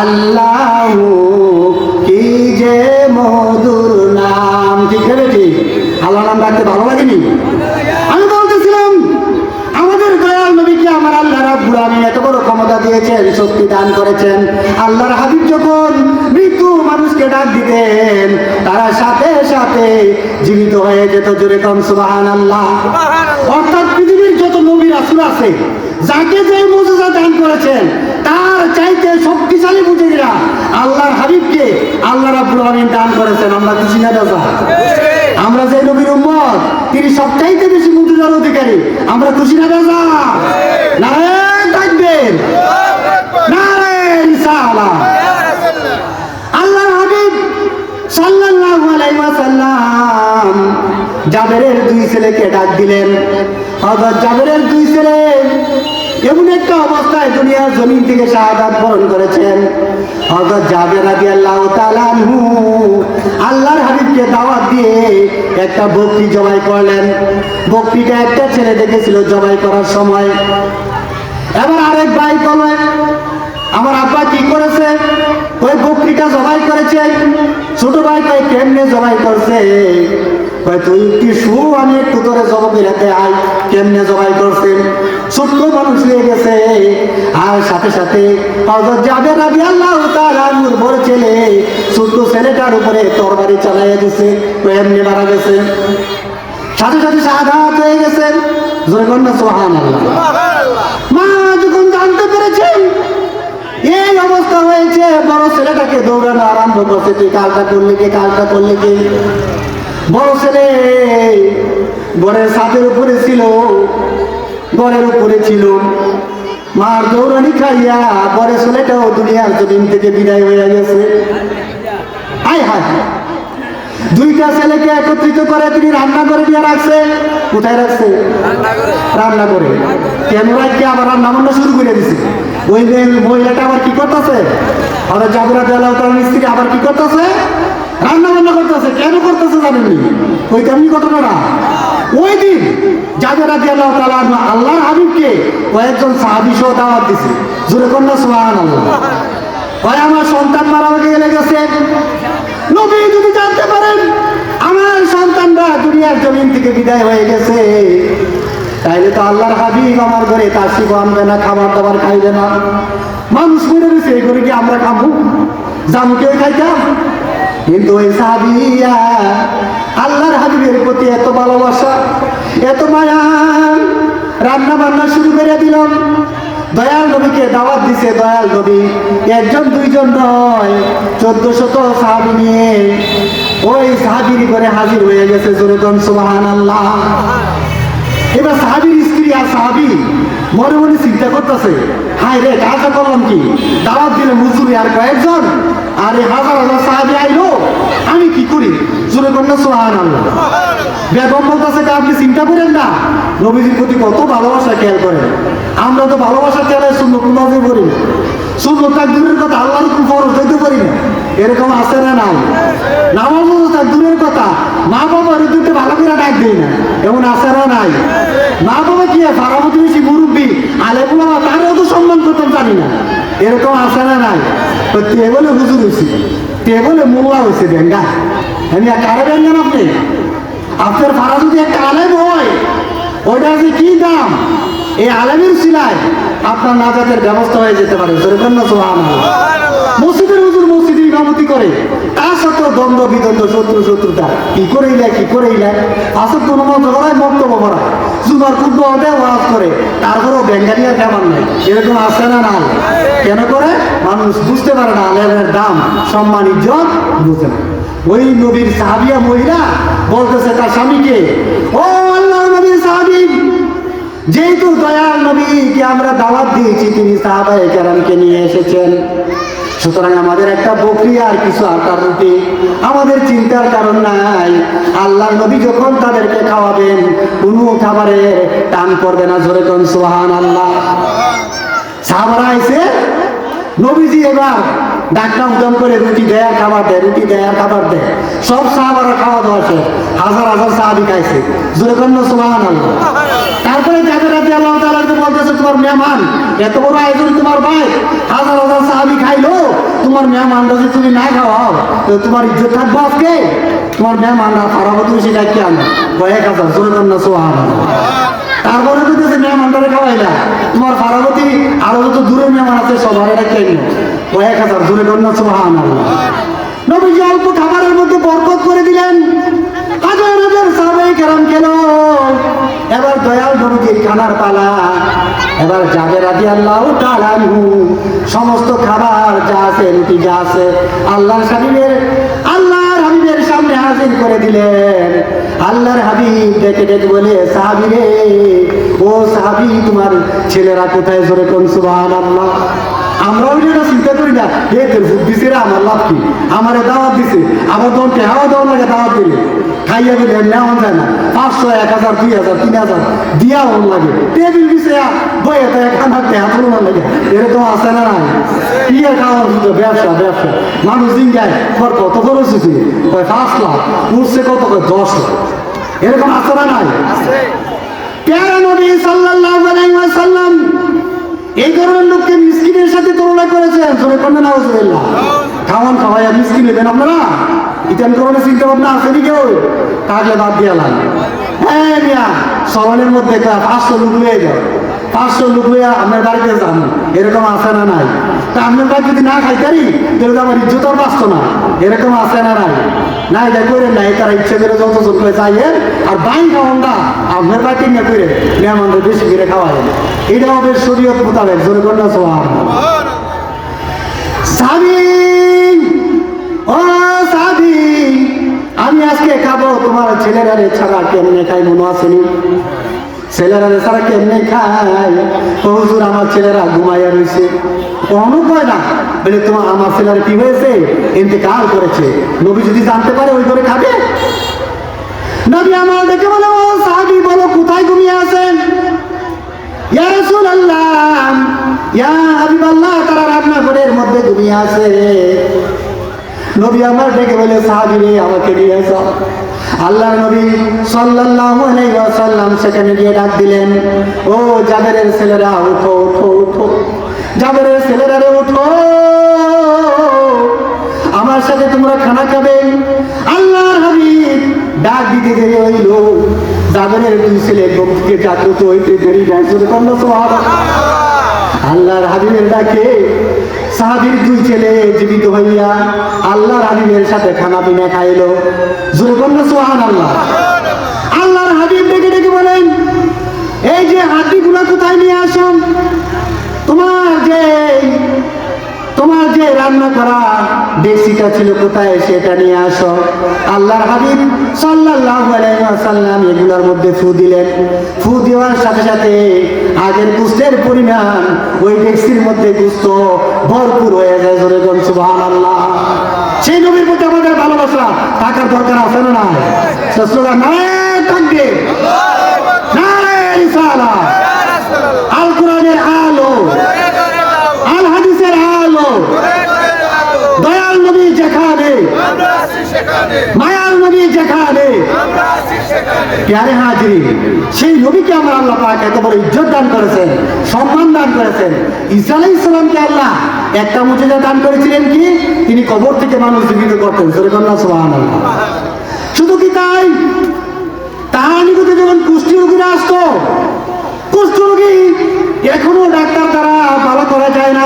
আল্লাহ কি যে মধুর নাম। ঠিক আছে আল্লাহ নাম রাখতে ভালো লাগেনি আমি বলতেছিলাম, আমাদের দয়াল নবীকে আমার আল্লাহ রাব্বুল এত বড় ক্ষমতা দিয়েছেন, শক্তি দান করেছেন। আল্লাহর হাবিব যখন মৃত্যু মানুষকে ডাক দিতেন, তারা সাথে সাথে জীবিত হয়ে যেত। জোরে কম, সুবহানাল্লাহ। অর্থাৎ পৃথিবীর যত নবী রাসূল আছে যাকে যে মুজিজা দান করেছেন, তার চাইতে শক্তিশালী বুঝিরা আল্লাহর হাবিবকে আল্লাহ রাব্বুল আলামিন দান করেছেন। আমরা খুশি না দাদা আমরা যে নবীর উম্মত, তিনি সবচাইতে বেশি মুজিজার অধিকারী। আমরা খুশি না দাদা নারায়ণ থাকবেন। নারায়ণ রিসালা আল্লাহর হাবিব সাল্লাল্লাহু আলাইহি ওয়াসাল্লাম জাবেরের দুই ছেলেকে ডাক দিলেন। হযরত জাবেরের দুই ছেলে। এমন একটা অবস্থায় দুনিয়ার জমিন থেকে শাহাদাত বরণ করেছেন। হযরত জাবের রাদিয়াল্লাহু তাআলা আনহু আল্লাহর হাবিবকে দাওয়াত দিয়ে একটা বকরি জবাই করলেন। বকরিটা একটা ছেলে দেখেছিল জবাই করার সময়। এবার আরেক ভাই বলে, আমার আব্বা কি করেছে? ওই বকরিটা জবাই করেছে। ছোট ভাই কই কেমনে জবাই করছে? কই তুই একটু শু আমি একটু তোরে জবাব রেখে আই, কেমনে জবাই করছে ছোট্ট মানুষ হয়ে গেছে। আর সাথে সাথে হযরত জাবের রাদিয়াল্লাহু তাআলা নূর বড় ছেলে, ছোট্ট ছেলেটার উপরে তরবারি চালাইয়া তো এমনি মারা গেছে? সাথে সাথে শাহাদাত হয়ে গেছে। জোরে কন্যা সুবহানাল্লাহ। মা, যখন জানতে পেরেছেন, এই অবস্থা হয়েছে, বড় ছেলেটাকে দৌড়ানো আরম্ভ করছে। তুই কালটা করলি, কি কালটা করলি, কি? বড় ছেলে। ঘরের ছাদের উপরে ছিল, ঘরের উপরে ছিল। মার দৌড়ানি খাইয়া বড় ছেলেটাও দুনিয়ার জমিন থেকে বিদায় হয়ে গেছে। হায় হায়। দুইটা ছেলেকে একত্রিত করে তিনি রান্না করে দিয়ে রাখছে। কোথায় রাখছে? রান্না করে। কেন রাখকে আবার রান্না বান্না শুরু করে দিছে? ওই মহিলাটা আবার কি করতেছে? আবার জাবরা দেওয়া তার মিস্ত্রি আবার কি করতেছে? রান্না বান্না করতেছে, কেন করতেছে জানেননি ওই তেমনি ঘটনাটা ওই দিন জাবেরা দিয়ে আল্লাহ তালা আল্লাহর হাবিবকে কয়েকজন সাহাবি সহ দাওয়াত দিছে। জোরে কন্যা সোহান হয় আমার সন্তান মারা গেলে গেছে। নবী যদি জানতে পারেন, আমার সন্তানরা দুনিয়ার জমিন থেকে বিদায় হয়ে গেছে। তাইলে তো আল্লাহর হাবিব আমার ঘরে কাশিব আনবে না, খাবার দাবার খাইবে না। মানুষ মরে গেছে এই করে কি আমরা খাব? জামুকেও খাইতাম কিন্তু ওই সাহাবিয়া আল্লাহর হাবিবের প্রতি এত ভালোবাসা, এত মায়া রান্না বান্না শুরু করে দিলাম দয়াল নবীকে দাওয়াত দিছে, দয়াল নবী, একজন, দুইজন নয় চোদ্দ শত সাহাবি নিয়ে ওই সাহাবির করে হাজির হয়ে গেছে জোরেদন সুবাহান আল্লাহ এবার সাহাবির স্ত্রী আর সাহাবি মনে মনে চিন্তা করতেছে হাই রে কাজটা করলাম কি? দাওয়াত দিলে মুসুরি আর কয়েকজন? আর হাজার হাজার সাহাবি আইলো। আমি কি করি? জোরে সোহান আল্লাহ বেগম বলতেছে আপনি চিন্তা করেন না। নবীজির প্রতি কত ভালোবাসা খেয়াল করেন আমরা তো ভালোবাসা কোনোভাবে করি কথা আল্লাহর খুব ফরজ দিতে পারি না। এরকম আছে না নাই? তার দূরের কথা মা বাবার দুটো ভালো করে ডাক দিই না। এমন আছে না নাই? মা বাবা কি ফারামতি মুরব্বী আলেপুলা তারও তো সম্মান করতাম জানি না। এরকম আছে না নাই? তো টেবলে হুজুর হয়েছি টেবলে মোল্লা হয়েছে ব্যাঙ্গা। আমি কারে ব্যাঙ্গেন আপনি? আপনার ভাড়া যদি একটা আলেম হয়, ওইটা যে কি দাম? এই আলেমের সিলাই আপনার নাজাতের ব্যবস্থা হয়ে যেতে পারে। মসজিদের হুজুর মসজিদে ইমামতি করে। সাথে দ্বন্দ্ব বিদ্বন্দ্ব শত্রু শত্রুতা। কি করে ইলে কি করে ইলে আসল কোনো মত করায়। করা জুমার ওঠে ওয়াজ করে। তারপরেও বেঙ্গালিয়া কেমন নাই। এরকম আসে না নাই? কেন করে? মানুষ বুঝতে পারে না, আলেমের দাম, সম্মান, ইজ্জত, বুঝতে পারে। ওই নবীর সাহাবিয়া মহিলা বলতেছে, তার স্বামীকে ও আল্লাহ নবীর সাহাবি। যেহেতু দয়াল নবীকে আমরা দাওয়াত দিয়েছি, তিনি সাহাবায়ে কেরামকে নিয়ে এসেছেন। সুতরাং আমাদের একটা বকরি আর কিছু আটার রুটি। আমাদের চিন্তার কারণ নাই। আল্লাহ নবী যখন তাদেরকে খাওয়াবেন, কোনো খাবারে টান পড়বে না, জোরে কোন সোহান আল্লাহ সাহাবারা এসে, নবীজি এবার ডাকনা উদম করে রুটি দেয় খাবার দেয়, রুটি দেয় খাবার দেয়। সব সাহাবারা খাওয়া দাওয়া শেষ। হাজার হাজার সাহাবি খাইছে। জোরে কন্যা সুবাহান তারপরে যাদের আল্লাহ তাআলা তো বলতেছে, তোমার মেহমান, এত বড় আয়োজন তোমার ভাই। হাজার হাজার সাহাবি খাইলো। তোমার মেহমান যদি তুমি না খাওয়াও, তো তোমার ইজ্জত থাকব আজকে? তোমার মেহমানরা খারাপ তুমি সেটা কি আনো। কয়েক হাজার, জোরে কন্যা তারপরে দেখছি মেহমানটারে খাওয়াইলা। তোমার পার্বতী আরও যত দূরের মেহমান আছে সবার এটা হাজার দূরে আল্লাহ নবীজি অল্প খাবারের মধ্যে বরকত করে দিলেন। হাজার হাজার সাহাবাই কেরাম কেন এবার দয়াল পালা। এবার যাবে রাজি আল্লাহ সমস্ত খাবার যা আছে, রুটি যা আছে, আল্লাহর হাবিবের আল্লাহর হাবিবের সামনে হাজির করে দিলেন। আল্লাহর হাবিব ডেকে ডেকে বলে, সাহাবি রে, ও সাহাবি, তোমার ছেলেরা কোথায়? জোরে কোন সুবাহ আল্লাহ আমরাও যেটা চিন্তা করি না হে তোর ভূত দিছে রে আমার লাভ কি? আমারে দাওয়াত দিছে আবার তখন টেহাও দেওয়া লাগে দাওয়াত দিলে। খাইয়া দিলে নেওয়া যায় না। পাঁচশো এক হাজার দুই হাজার তিন হাজার দিয়া হন লাগে। টেবিল দিছে বইয়ে তো এক হাজার টেহা তুলনা লাগে। এরকম আছে না নাই। আর খাওয়া শুধু ব্যবসা ব্যবসা। মানুষ দিন যায় তোর কত খরচ হয়েছে কয় পাঁচ লাখ। উঠছে কত কয় দশ লাখ। এরকম আছে না নাই? প্যারা নবী সাল্লাল্লাহু আলাইহি ওয়াসাল্লাম এই ধরনের লোককে মিসকিনের সাথে তুলনা করেছেন সবাই করবেন না খাওয়ান খাওয়াইয়া মিসকিন নেবেন আপনারা? ইতান করোনা চিন্তা ভাবনা আছে নি কেউ? কাজে বাদ দিয়ে হ্যাঁ মিয়া সরণের মধ্যে লোক লুয়ে যাও পাঁচশো লোক আপনার বাড়িতে যান। এরকম আছে না নাই? তা আপনার বাড়ি যদি না খাইতারি তাহলে তো আমার ইজ্জত বাঁচত না। এরকম আছে না নাই? না এটা করে নাই, তারা ইচ্ছে করে যত জন করে চাইয়ে আর বাইন খাওয়ান না আপনার বাড়িতে না করে মেহমানদের বেশি করে খাওয়ায়। এটা হবে শরীয়ত মোতাবেক, জোরে কন্যা সোহান সাবি, ও সাবি, আমি আজকে খাব, তোমার ছেলেরা ছাড়া কেমনে খাই মনে আসেনি ছেলেরা রে ছাড়া কেমনে খায়? হুজুর, আমার ছেলেরা ঘুমাইয়া রয়েছে কোনো কয় না? বলে, তোমার আমার ছেলেরা কি হয়েছে? ইন্তেকাল করেছে। নবী যদি জানতে পারে, ওই করে খাবে? নবী আমার দেখে বলে, ও সাহাবি, বলো, কোথায় ঘুমিয়ে আছেন? ইয়া রাসূলুল্লাহ, ইয়া হাবিবাল্লাহ, তারা রান্নাঘরের মধ্যে ঘুমিয়ে আছে। নবী আমার ডেকে বলে, সাহাবি রে, আমাকে নিয়ে যাও। আল্লাহ নবী সাল্লাল্লাহু আলাইহি ওয়াসাল্লাম সেখানে গিয়ে ডাক দিলেন, ও জাবেরের ছেলেরা ওঠো ওঠো ওঠো জাবেরের ছেলেরা রে ওঠো আমার সাথে তোমরা খানা খাবে। আল্লাহর হাবিব ডাক দিতে দেরি হইল। জাবেরের দুই ছেলে ঘুম জাগ্রত হইতে দেরি যায় শুধু সুবহানাল্লাহ। আল্লাহর হাবিবের ডাকে সাহাবির দুই ছেলে জীবিত হইয়া আল্লাহ হাবিবের সাথে খানা পিনা খাইলো। সুহান আল্লাহ আল্লাহর হাবিব ডেকে ডেকে বলেন, এই যে হাতিগুলা কোথায় নিয়ে আসুন? তোমার যে তোমার যে রান্না করা ডেক্সিটা ছিল কোথায় সেটা নিয়ে আসো। আল্লাহর হাবিব সাল্লাল্লাহু আলাইহি এগুলোর মধ্যে ফু দিলেন। ফু দেওয়ার সাথে সাথে আগের গুস্তের পরিমাণ ওই ডেক্সির মধ্যে গুস্ত ভরপুর হয়ে যায় সেই নবীর প্রতি আমাদের ভালোবাসা থাকার দরকার আছে না থাকবে আলো আল হাদিসের আলো দয়াল নবী যেখানে মায়াল নবী যেখানে প্যারে হাজিরি। সেই নবীকে আমার আল্লাহ পাক এত বড় ইজ্জত দান করেছেন, সম্মান দান করেছেন। ঈসা আলাইহিস সালামকে আল্লাহ একটা মুজিজা দান করেছিলেন কি? তিনি কবর থেকে মানুষ জীবিত করতেন। সুবহানাল্লাহ সুবহানাল্লাহ। শুধু কি তাই? তার নিকটে যখন কুষ্টি রোগীরা আসতো কুষ্ঠ রোগী এখনও ডাক্তার দ্বারা ভালো করা যায় না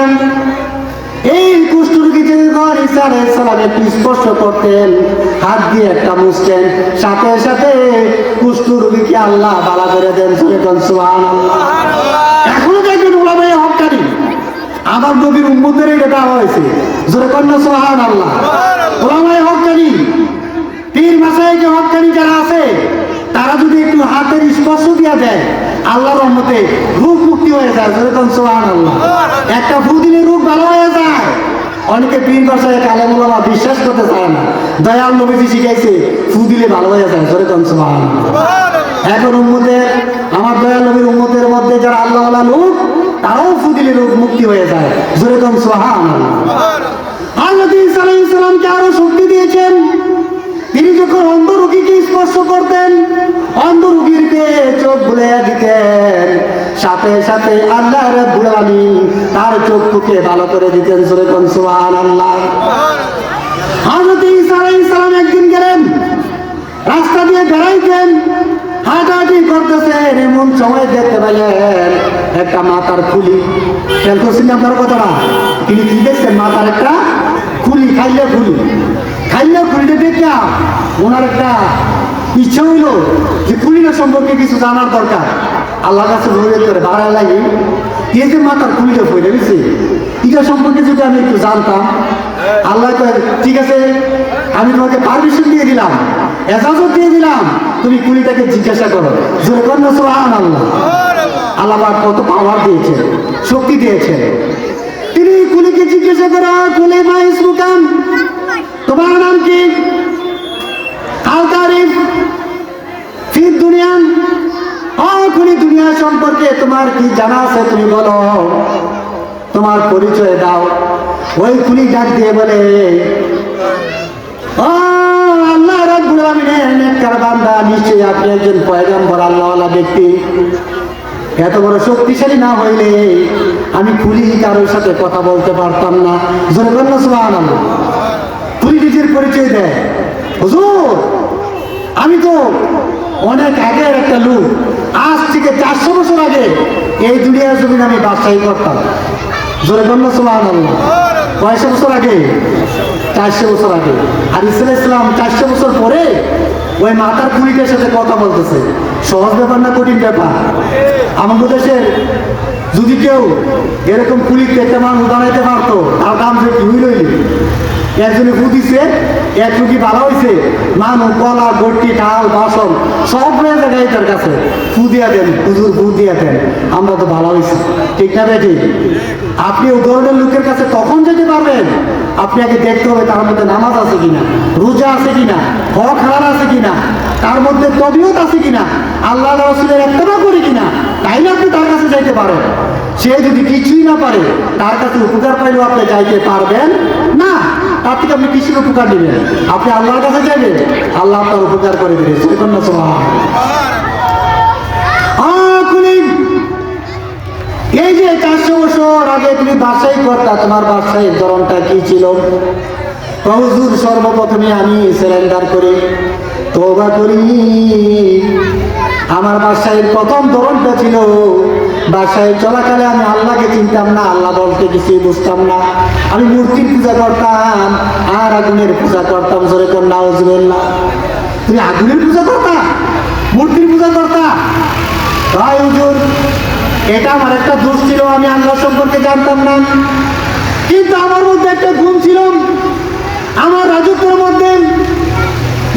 এই কুষ্ঠ ঈসা আলাইহিস সালাম একটু স্পর্শ করতেন হাত দিয়ে একটা মুছতেন। সাথে সাথে কুষ্ঠ রোগীকে আল্লাহ বালা করে দেন সুবহানাল্লাহ। এখনও দেখবেন ওলামায়ে হক্কানি আমার নবীর উম্মতের এটা দেওয়া হয়েছে। জোরে কন্যা সোহান আল্লাহ ওলামায়ে হক্কানি পীর মাসাইকে হক্কানি যারা আছে তারা যদি একটু হাতের স্পর্শ দিয়া দেয় আল্লাহর রহমতে রোগ মুক্তি হয়ে যায়। যেরকম সোহান আল্লাহ একটা ফু দিলে রোগ ভালো হয়ে যায়। অনেকে পীর গসায় কালেমুলামা বিশ্বাস করতে চায় না। দয়াল নবীজি শিখাইছে ফু দিলে ভালো হয়ে যায় জোরে কম সুমান এখন উম্মতের আমার দয়াল নবীর উম্মতের মধ্যে যারা আল্লাহ লোক তারাও ফু দিলে মুক্তি হয়ে যায় জোরে কম সুহান আল্লাহ ইসলামকে আরও শক্তি দিয়েছেন। যখন অন্ধ রুগীকে স্পর্শ করতেন অন্ধ রুগীরকে চোখ ভুলে দিতেন। সাথে সাথে আল্লাহ রাব্বুল আলামিন তার চোখকে ভালো করে দিতেন, জোরে কোন সুবহানাল্লাহ। হযরত ঈসা আলাইহিস সালাম একদিন গেলেন, রাস্তা দিয়ে বেড়াইতেন। হাঁটাহাঁটি করতেছেন, এমন সময় দেখতে পেলেন একটা মাথার খুলি। খেয়াল করছেন কথাটা? তিনি কি দেখছেন? মাথার একটা খুলি, খাইলে খুলি। খাইলে খুলিটা দেখা ওনার একটা ইচ্ছা হইল যে খুলিটা সম্পর্কে কিছু জানার দরকার। আল্লাহ কাছে করে বাড়ায় লাগে এই যে মাথার খুলিটা পড়ে গেছে এটা সম্পর্কে যদি আমি একটু জানতাম, আল্লাহ ঠিক আছে, আমি তোমাকে পারমিশন দিয়ে দিলাম, এজাজত দিয়ে দিলাম, তুমি কুলিটাকে জিজ্ঞাসা করো। জোরে সোহান আল্লাহ আল্লাহ কত পাওয়ার দিয়েছে, শক্তি দিয়েছে। তিনি কুলিকে জিজ্ঞাসা করা কুলি মা ইসমুকাম তোমার নাম কি? আল তারিফ। ফির দুনিয়ান অখুনি দুনিয়া সম্পর্কে তোমার কি জানা আছে তুমি বলো। তোমার পরিচয় দাও। ওই খুনি ডাক দিয়ে বলে আল্লাহ রাব্বুল আলামিনের নেককার বান্দা নিশ্চয়ই আপনি একজন পয়গম্বর আল্লাহওয়ালা ব্যক্তি। এত বড় শক্তিশালী না হইলে আমি খুলি কারোর সাথে কথা বলতে পারতাম না। জোরে বলল সুবহানাল্লাহ। নিজের পরিচয় দেয়। আমি তো অনেক আগের একটা লোক। আজ থেকে চারশো বছর আগে এই দুনিয়ার জমিন আমি বাদশাহী করতাম। জোরে বলল সুবহানাল্লাহ। কয়শো বছর আগে? চারশো বছর আগে। আর ইসলাম ইসলাম চারশো বছর পরে ওই মাতার কুড়িটার সাথে কথা বলতেছে। সহজ ব্যাপার না, কঠিন ব্যাপার? আমাদের দেশের যদি কেউ এরকম কুলিতে একটা মানুষ বানাইতে পারতো, তার দাম যে কি হইল একজনে ভালো হয়েছে মানুষ কলা গট্টি ঢাল বাসন, সব রয়ে যায় তার কাছে। দেন দেন, আমরা তো ভালো হয়েছি ঠিক না বেটি? আপনি ধরনের লোকের কাছে তখন যেতে পারবেন। আপনি আগে দেখতে হবে তার মধ্যে নামাজ আছে কিনা, রোজা আছে কিনা, হক হারার আছে কিনা, তার মধ্যে তবিয়ত আছে কিনা, আল্লাহ রসুলের একটা করি কিনা, তাইলে আপনি তার কাছে যাইতে পারেন। সে যদি কিছুই না পারে, তার কাছে উপকার পাইলেও আপনি যাইতে পারবেন না। তার থেকে আপনি কিসের উপকার নেবেন আপনি আল্লাহর কাছে যাইবেন আল্লাহ আপনার উপকার করে দেবে। এই যে চারশো বছর আগে তুমি বাসাই করতা, তোমার বাসায় ধরনটা কি ছিল? হুজুর, সর্বপ্রথমে আমি সিলিন্ডার করি তোবা করি। আমার বাসায় প্রথম ধরনটা ছিল, বাসায় চলাকালে আমি আল্লাহকে চিনতাম না, আল্লাহ বলতে কিছুই বুঝতাম না। আমি মূর্তির পূজা করতাম, আর আগুনের পূজা করতাম, জোরে কর নাউজুবিল্লাহ তুমি আগুনের পূজা করতা? মূর্তির পূজা করতা? তাই হুজুর, এটা আমার একটা দোষ ছিল, আমি আল্লাহ সম্পর্কে জানতাম না। কিন্তু আমার মধ্যে একটা গুণ ছিল, আমার রাজত্বের মধ্যে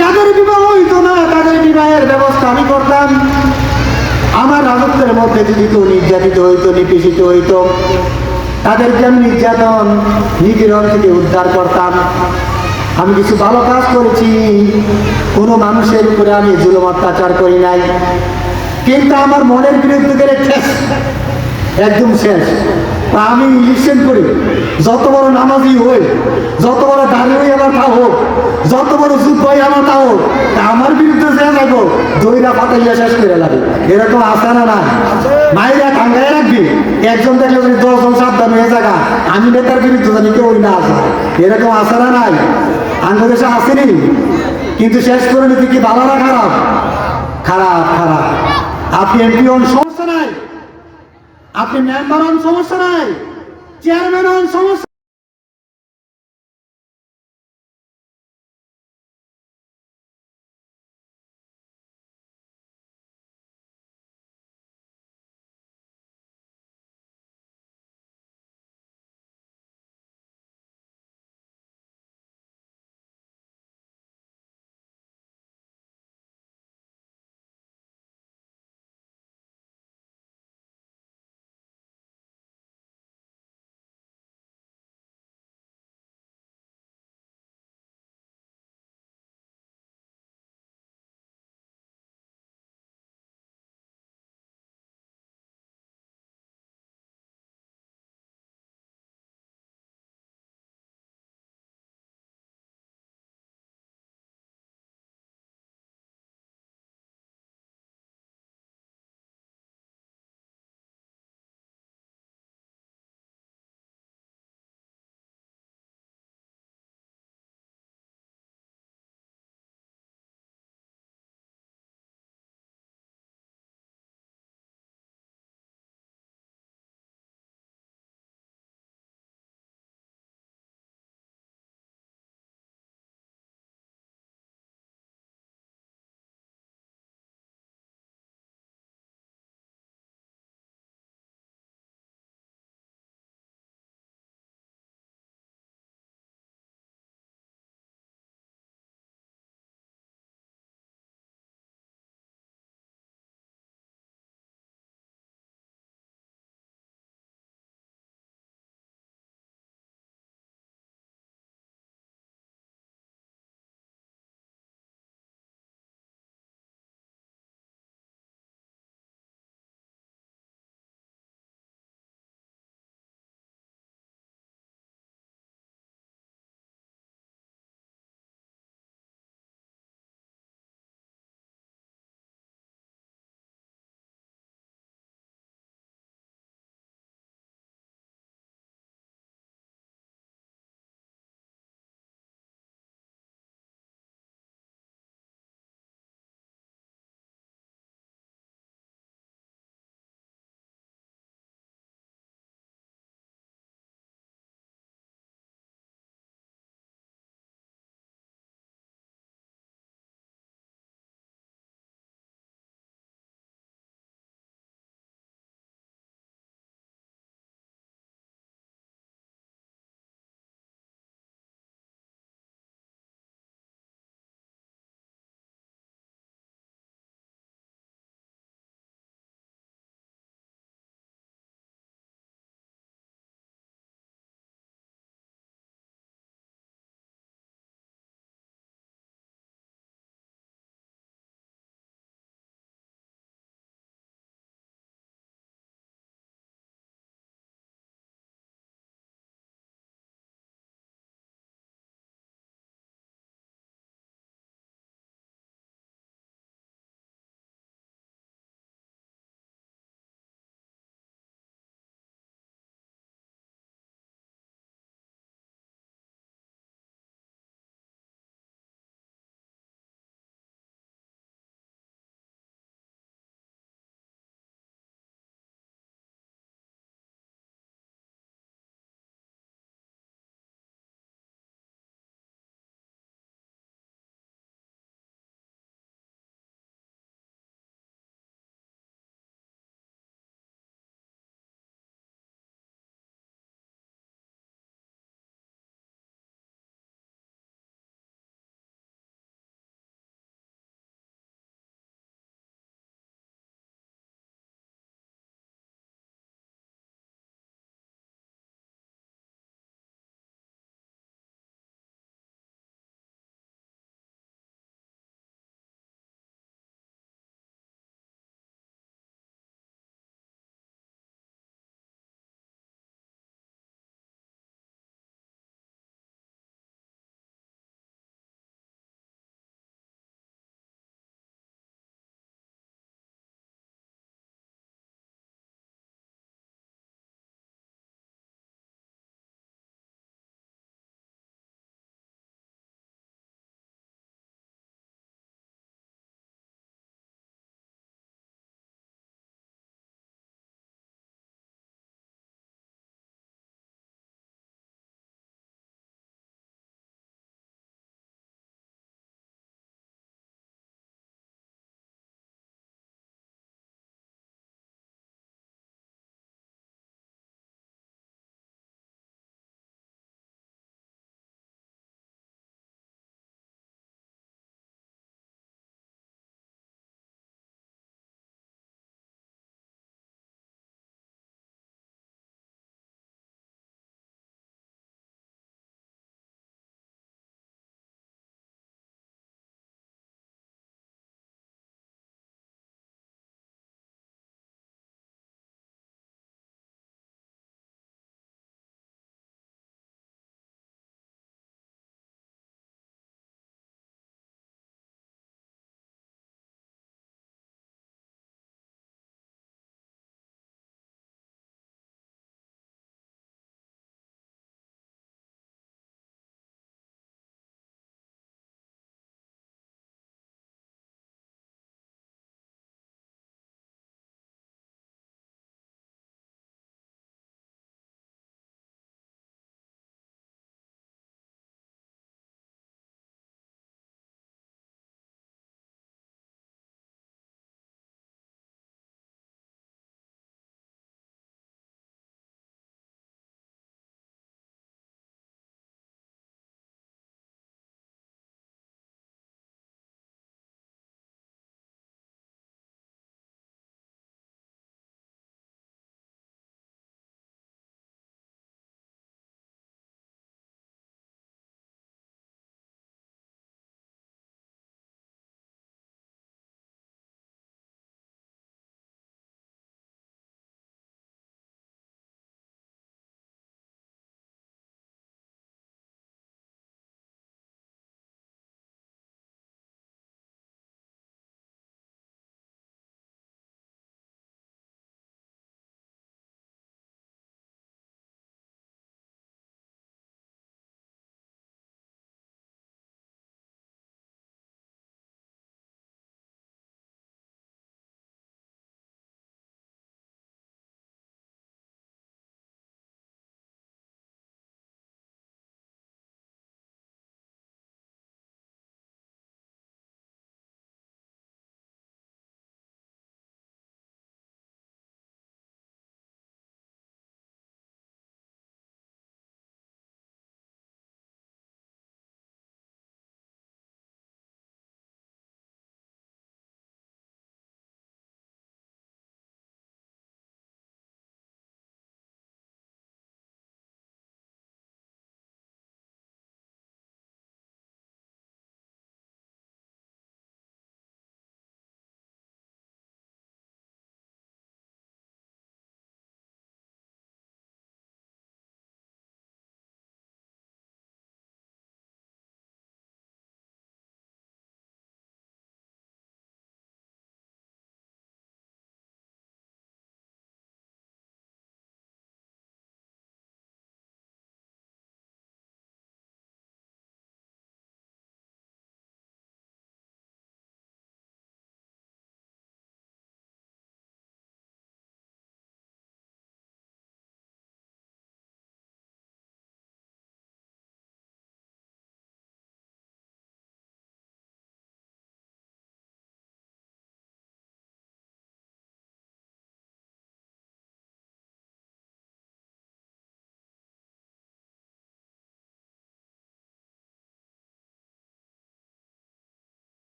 যাদের বিবাহ হইতো না, তাদের বিবাহের ব্যবস্থা আমি করতাম। আমার রাজত্বের মধ্যে যদি কেউ নির্যাতিত হইতো, নিপীড়িত হইতো তাদেরকে আমি নির্যাতন, নিপীড়ন থেকে উদ্ধার করতাম। আমি কিছু ভালো কাজ করেছি, কোনো মানুষের উপরে আমি জুলুম অত্যাচার করি নাই। কিন্তু আমার মনের বিরুদ্ধে গেলে একদম শেষ। আমি ইলেকশন করি, যত বড় নামাজি হই যত বড় দাঁড়িয়ে আমার তা হোক, যত বড় হয় আমার তা হোক, তা আমার বিরুদ্ধে যে যাব দইরা পাতাইয়া শেষ করে লাগে এরকম আসে না না মায়েরা টাঙ্গায় রাখবি, একজন দেখলে যদি দশজন সাবধান হয়ে থাকা আমি নেতার বিরুদ্ধে জানি কেউ না আসা এরকম আসে না নাই? আঙ্গুদেশে আসেনি, কিন্তু শেষ করে নিতে কি ভালো না খারাপ? খারাপ খারাপ। আপনি এমপি হন, সমস্যা নাই। আপনি মেম্বার হন সমস্যা নাই। চেয়ারম্যান হন সমস্যা